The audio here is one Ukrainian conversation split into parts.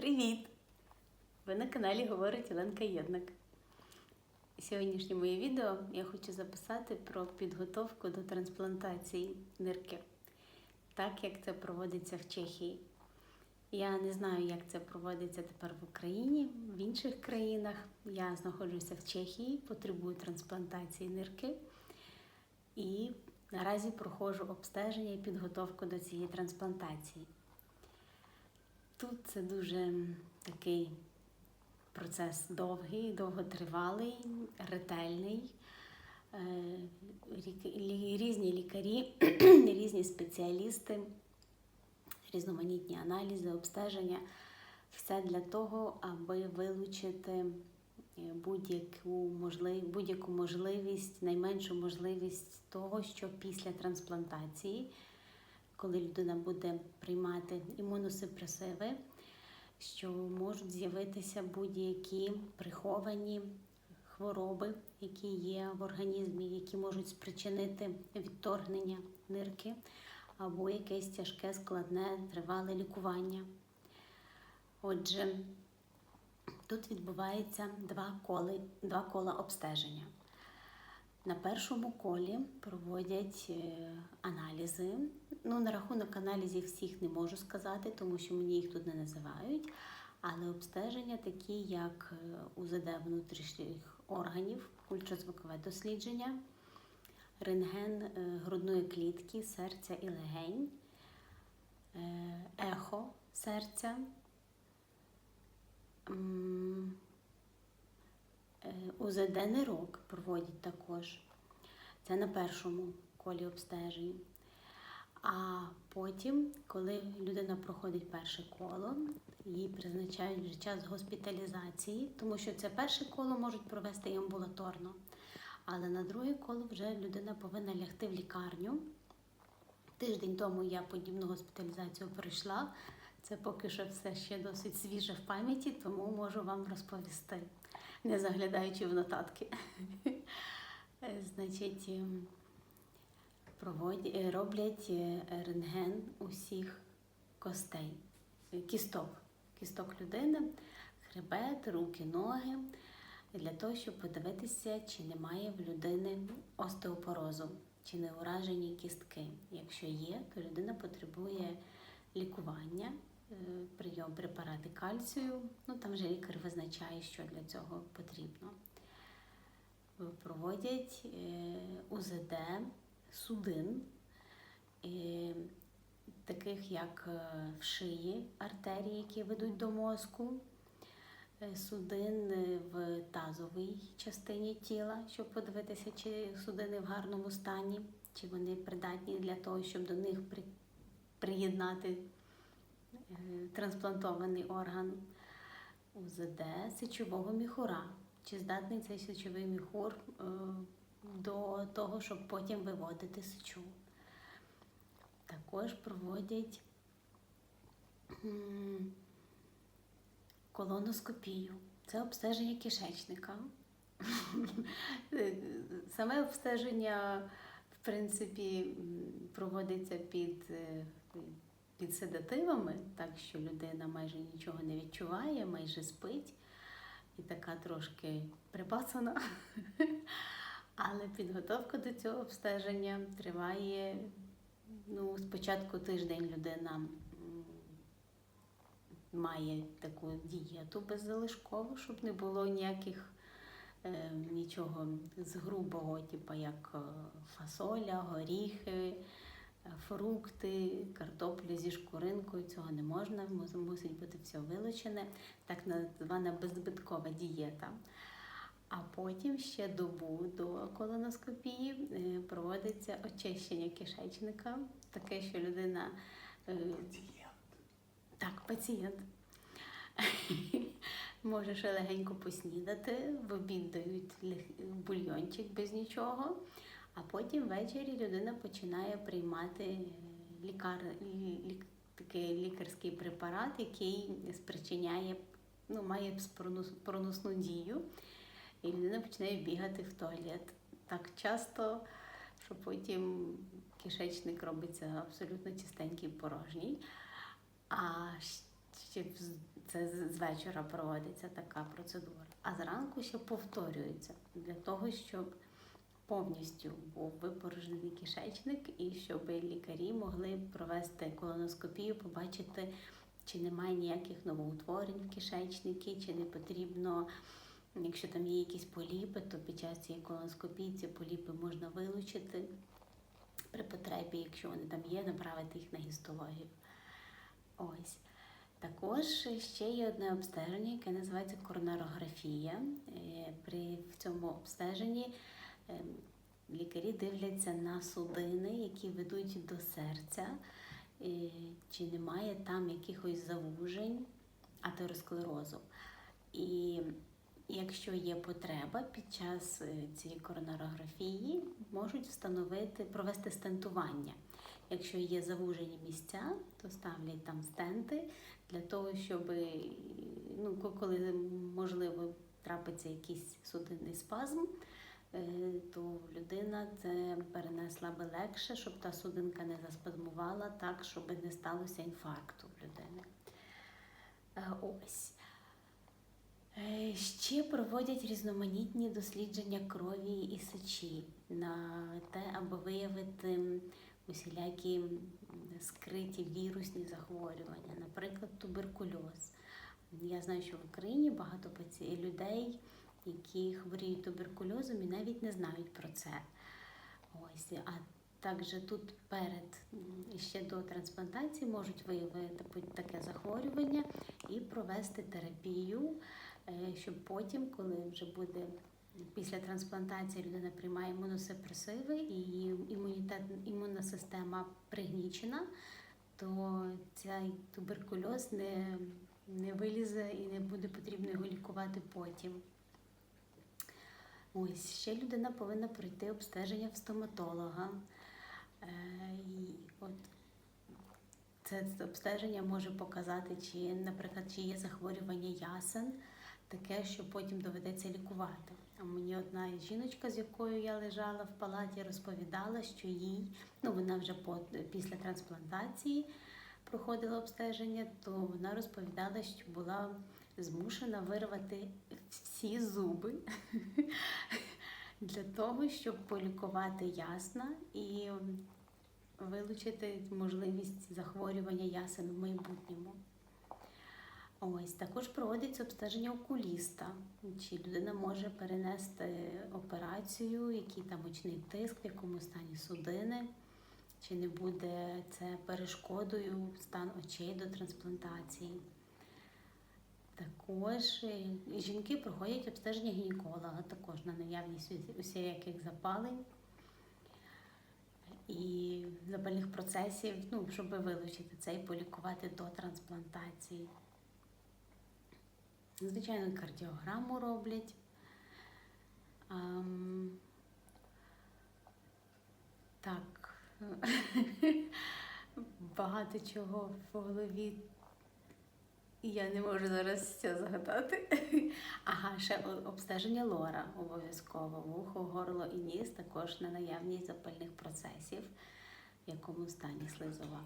Привіт! Ви на каналі говорить Оленка Єднак. Сьогоднішнє моє відео я хочу записати про підготовку до трансплантації нирки, так як це проводиться в Чехії. Я не знаю, як це проводиться тепер в Україні, в інших країнах. Я знаходжуся в Чехії, потребую трансплантації нирки і наразі проходжу обстеження і підготовку до цієї трансплантації. Тут це дуже такий процес довгий, довготривалий, ретельний. Е, Різні лікарі, різні спеціалісти, різноманітні аналізи, обстеження. Все для того, аби вилучити е, будь-яку можливість, будь-яку можливість, найменшу можливість того, що після трансплантації коли людина буде приймати імуносупресиви, що можуть з'явитися будь-які приховані хвороби, які є в організмі, які можуть спричинити відторгнення нирки або якесь тяжке, складне, тривале лікування. Отже, тут відбувається два коли, два кола обстеження. На першому колі проводять е, аналізи. Ну, на рахунок аналізів всіх не можу сказати, тому що мені їх тут не називають. Але обстеження такі, як е, УЗД внутрішніх органів, ультразвукове дослідження, рентген е, грудної клітки, серця і легень, ехо серця. Е, УЗД нирок проводять також. Це на першому колі обстежень. А потім, коли людина проходить перше коло, їй призначають вже час госпіталізації, тому що це перше коло можуть провести і амбулаторно. Але на друге коло вже людина повинна лягти в лікарню. Тиждень тому я подібну госпіталізацію пройшла. Це поки що все ще досить свіже в пам'яті, тому можу вам розповісти, не заглядаючи в нотатки. Значить, ем, проводять, роблять е, рентген усіх костей, е, кісток, кісток людини, хребет, руки, ноги, для того, щоб подивитися, чи немає в людини остеопорозу, чи не уражені кістки. Якщо є, то людина потребує лікування, прийом препарати кальцію. Ну там вже лікар визначає, що для цього потрібно. Е, Проводять е, УЗД судин, е, таких як е, в шиї артерії, які ведуть до мозку, е, судин е, в тазовій частині тіла, щоб подивитися, чи судини в гарному стані, чи вони придатні для того, щоб до них приєднати е, трансплантований орган. УЗД сечового міхура. Чи здатний цей сечовий міхур е, до того, щоб потім виводити сечу? Також проводять колоноскопію. Це обстеження кишечника. Саме обстеження, в принципі, проводиться під, е, під седативами, так що людина майже нічого не відчуває, майже спить і така трошки припасана. Але підготовка до цього обстеження триває ну, спочатку тиждень людина має таку дієту беззалишкову, щоб не було ніяких е, нічого з грубого, типу як е, фасоля, горіхи, фрукти, картопля зі шкуринкою. Цього не можна, мусить бути все вилучене, так звана беззбиткова дієта. А потім ще добу до колоноскопії е, проводиться очищення кишечника, таке, що людина е, так, пацієнт. Може ще легенько поснідати, в обід дають бульйончик без нічого, а потім ввечері людина починає приймати лікар, лік- такий лікарський препарат, який спричиняє, ну, має проносну дію, і людина починає бігати в туалет так часто, що потім кишечник робиться абсолютно чистенький порожній. А ще Це з вечора проводиться така процедура. А зранку ще повторюється для того, щоб повністю був випорожнений кишечник і щоб лікарі могли провести колоноскопію, побачити, чи немає ніяких новоутворень в кишечнику, чи не потрібно, якщо там є якісь поліпи, то під час цієї колоноскопії ці поліпи можна вилучити при потребі, якщо вони там є, направити їх на гістологію. Ось. Також ще є одне обстеження, яке називається коронарографія. Е, При в цьому обстеженні лікарі дивляться на судини, які ведуть до серця, чи немає там якихось завужень атеросклерозу. І якщо є потреба під час е, цієї коронарографії, можуть встановити, провести стентування. Якщо є завужені місця, то ставлять там стенти для того, щоб ну, коли можливо трапиться якийсь судинний спазм, то людина це перенесла би легше, щоб та судинка не заспазмувала так, щоб не сталося інфаркту в людини. Е, Ось. Е, Ще проводять різноманітні дослідження крові і сечі на те, аби виявити усілякі скриті вірусні захворювання, наприклад, туберкульоз. Я знаю, що в Україні багато людей, які хворіють туберкульозом і навіть не знають про це. Ось, а також тут перед ще до трансплантації можуть виявити таке захворювання і провести терапію, е, щоб потім, коли вже буде після трансплантації людина приймає імуносупресиви і її імунітет, імунна система пригнічена, то цей туберкульоз не, не вилізе і не буде потрібно його лікувати потім. Ось ще людина повинна пройти обстеження в стоматолога. Е, і от це обстеження може показати, чи, наприклад, чи є захворювання ясен, таке, що потім доведеться лікувати. А мені одна жіночка, з якою я лежала в палаті, розповідала, що їй, ну вона вже після трансплантації проходила обстеження, то вона розповідала, що була змушена вирвати всі зуби для того, щоб полікувати ясна і вилучити можливість захворювання ясен в майбутньому. Ось також проводиться обстеження окуліста. Чи людина може перенести операцію, який там очний тиск, в якому стані судини, чи не буде це перешкодою стан очей до трансплантації. Також е, жінки проходять обстеження гінеколога також на наявність усі- усіляких запалень і запальних процесів, ну, щоб вилучити це і полікувати до трансплантації. Звичайно, кардіограму роблять. Ам, так. Багато чого в голові. Я не можу зараз все згадати. Ага, ще обстеження лора обов'язково. Вухо, горло і ніс також на наявність запальних процесів, в якому стані слизова.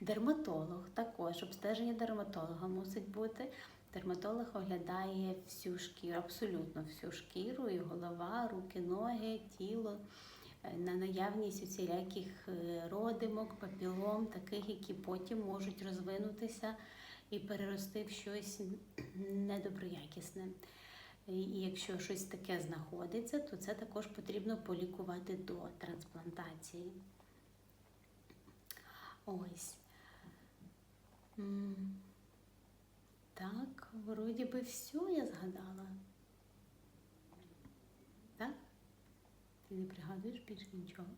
Дерматолог також обстеження дерматолога мусить бути. Дерматолог оглядає всю шкіру, абсолютно всю шкіру, і голова, руки, ноги, тіло е, на наявність усіляких е, родимок, папілом, таких, які потім можуть розвинутися і перерости в щось недоброякісне. І якщо щось таке знаходиться, то це також потрібно полікувати до трансплантації. Ось. Так, вроді би все я згадала. Так? Ти не пригадуєш більше нічого?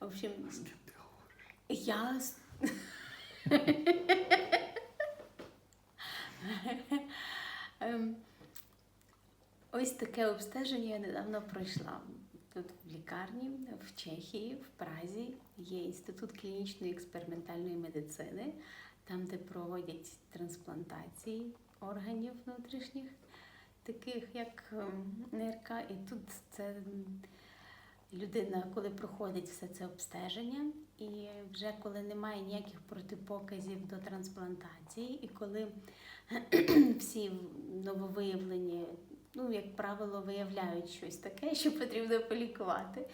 В общем, З ким ти говориш? Я. Ем, Ось таке обстеження я недавно пройшла. Тут в лікарні в Чехії, в Празі, є інститут клінічної експериментальної медицини, там, де проводять трансплантації органів внутрішніх, таких як ем, нирка. І тут це людина, коли проходить все це обстеження, І вже коли немає ніяких протипоказів до трансплантації, і коли всі нововиявлені, ну, як правило, виявляють щось таке, що потрібно полікувати.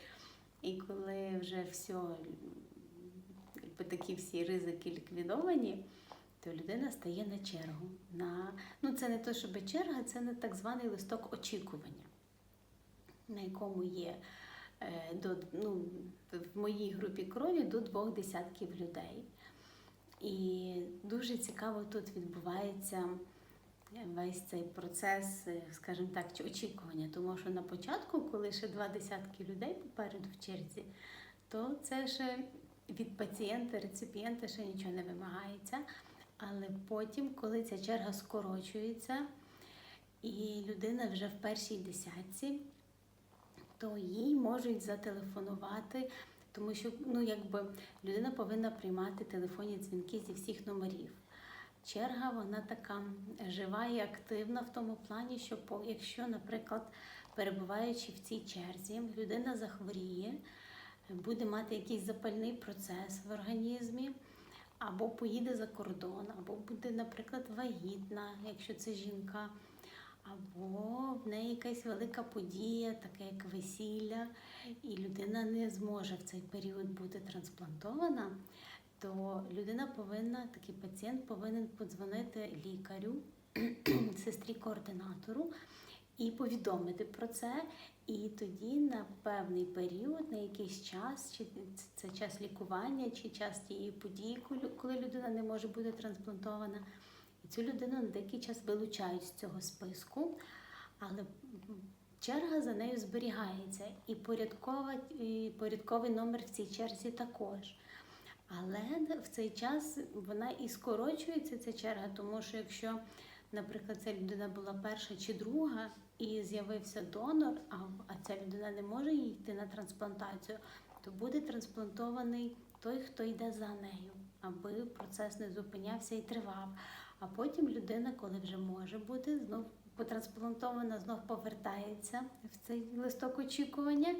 І коли вже все, якби такі всі ризики ліквідовані, то людина стає на чергу. На, ну, це не то, щоб черга, це не так званий листок очікування, на якому є до, ну, в моїй групі крові до двох десятків людей. І дуже цікаво тут відбувається весь цей процес, е, скажімо так, очікування. Тому що на початку, коли ще два десятки людей попереду в черзі, то це ще від пацієнта, реципієнта ще нічого не вимагається. Але потім, коли ця черга скорочується, і людина вже в першій десятці, то їй можуть зателефонувати, тому що ну, якби людина повинна приймати телефонні дзвінки зі всіх номерів. Черга вона така жива і активна в тому плані, що якщо, наприклад, перебуваючи в цій черзі, людина захворіє, буде мати якийсь запальний процес в організмі, або поїде за кордон, або буде, наприклад, вагітна, якщо це жінка, або в неї якась велика подія, таке як весілля, і людина не зможе в цей період бути трансплантована, то людина повинна, такий пацієнт повинен подзвонити лікарю, сестрі-координатору і повідомити про це. І тоді на певний період, на якийсь час, чи це час лікування, чи час тієї події, коли- людина не може бути трансплантована, цю людину на деякий час вилучають з цього списку, але черга за нею зберігається, і, порядкова, і порядковий номер в цій черзі також. Але в цей час вона і скорочується ця черга, тому що якщо, наприклад, ця людина була перша чи друга, і з'явився донор, а, а ця людина не може йти на трансплантацію, то буде трансплантований той, хто йде за нею, аби процес не зупинявся і тривав. А потім людина, коли вже може бути, знов потрансплантована, знов повертається в цей листок очікування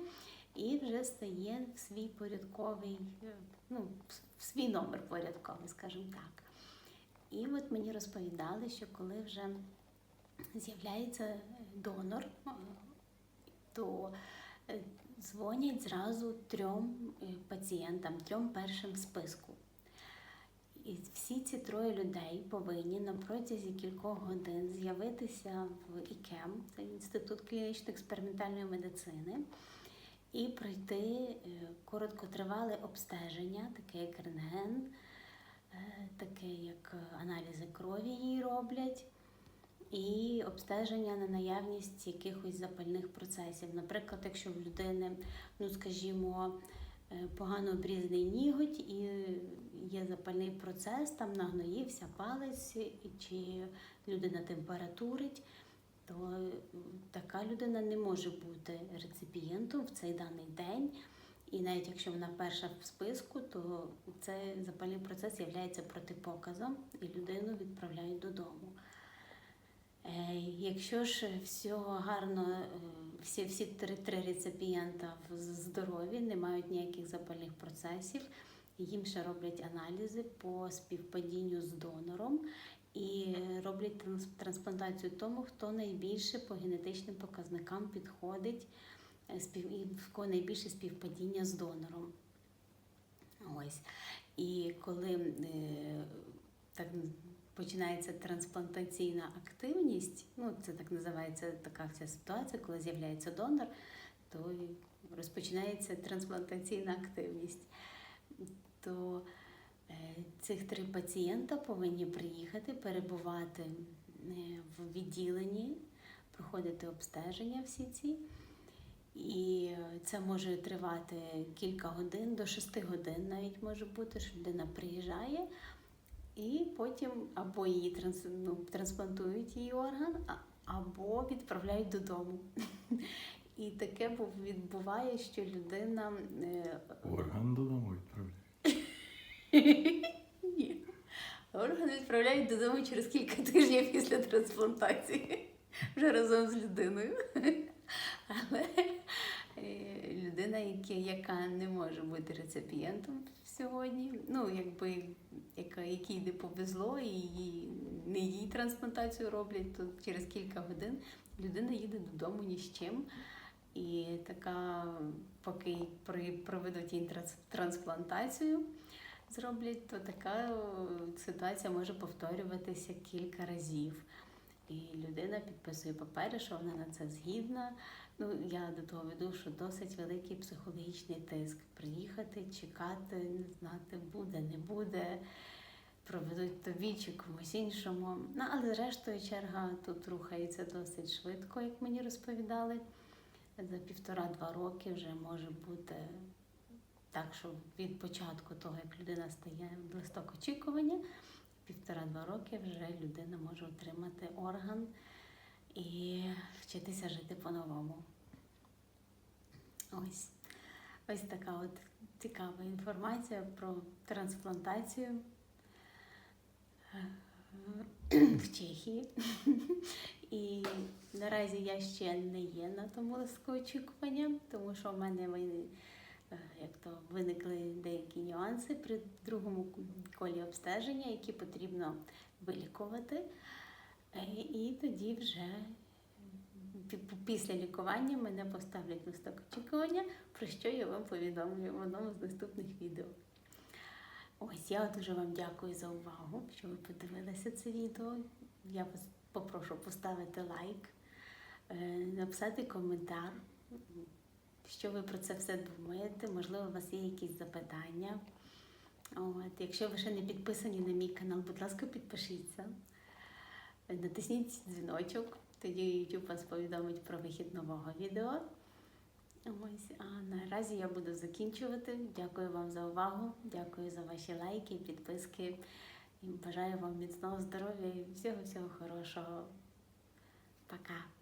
і вже стає в свій порядковий, е, ну, в свій номер порядковий, скажімо так. І от мені розповідали, що коли вже з'являється донор, е, то е, дзвонять зразу трьом е, пацієнтам, трьом першим в списку. І всі ці троє людей повинні на протязі кількох годин з'явитися в ІКЕМ, це інститут клінічно-експериментальної медицини, і пройти е, короткотривале обстеження, таке як рентген, е, таке як аналізи крові їй роблять, і обстеження на наявність якихось запальних процесів. Наприклад, якщо в людини, ну скажімо, е, погано обрізаний ніготь і є запальний процес, там нагноївся палець, чи людина температурить, то така людина не може бути реципієнтом в цей даний день. І навіть якщо вона перша в списку, то цей запальний процес є протипоказом і людину відправляють додому. Е, Якщо ж все гарно, е, всі, всі три, три реципієнта здорові, не мають ніяких запальних процесів, їм ще роблять аналізи по співпадінню з донором і роблять трансплантацію тому, хто найбільше по генетичним показникам підходить, е, в кого найбільше співпадіння з донором. Ось. І коли е, так починається трансплантаційна активність, ну це так називається така вся ситуація, коли з'являється донор, то розпочинається трансплантаційна активність. То е, цих три пацієнта повинні приїхати, перебувати е, в відділенні, проходити обстеження всі ці. І це може тривати кілька годин, до шести годин навіть може бути, що людина приїжджає, і потім або її транс, ну, трансплантують її орган, або відправляють додому. І таке був- відбуває, що людина е, Орган додому відправляє. Ні. Орган відправляють додому через кілька тижнів після трансплантації, вже разом з людиною. Але е, людина яка, не може бути реципієнтом сьогодні, ну якби яка, якій не повезло, і її, не їй трансплантацію роблять, то через кілька годин людина їде додому ні з чим. І така, поки проведуть їй трансплантацію, зроблять, то така ситуація може повторюватися кілька разів. І людина підписує папери, що вона на це згідна. Ну, я до того веду, що досить великий психологічний тиск. Приїхати, чекати, не знати, буде, не буде, проведуть тобі чи комусь іншому. Ну, але зрештою черга тут рухається досить швидко, як мені розповідали. За півтора-два роки вже може бути так, що від початку того, як людина стає в листок очікування, півтора-два роки вже людина може отримати орган і вчитися жити по-новому. Ось. Ось така от цікава інформація про трансплантацію е, в Чехії. І наразі я ще не є на тому листку очікування, тому що в мене як то виникли деякі нюанси при другому колі обстеження, які потрібно вилікувати. Е, І тоді вже після лікування мене поставлять листок очікування, про що я вам повідомлю в одному з наступних відео. Ось я дуже вам дякую за увагу, що ви подивилися це відео. Я вас попрошу поставити лайк, е, написати коментар, що ви про це все думаєте. Можливо, у вас є якісь запитання. От, якщо ви ще не підписані на мій канал, будь ласка, підпишіться. Натисніть дзвіночок, тоді YouTube вас повідомить про вихід нового відео. Ось, а наразі я буду закінчувати. Дякую вам за увагу, дякую за ваші лайки, підписки. І бажаю вам міцного здоров'я і всього-всього хорошого. Пока!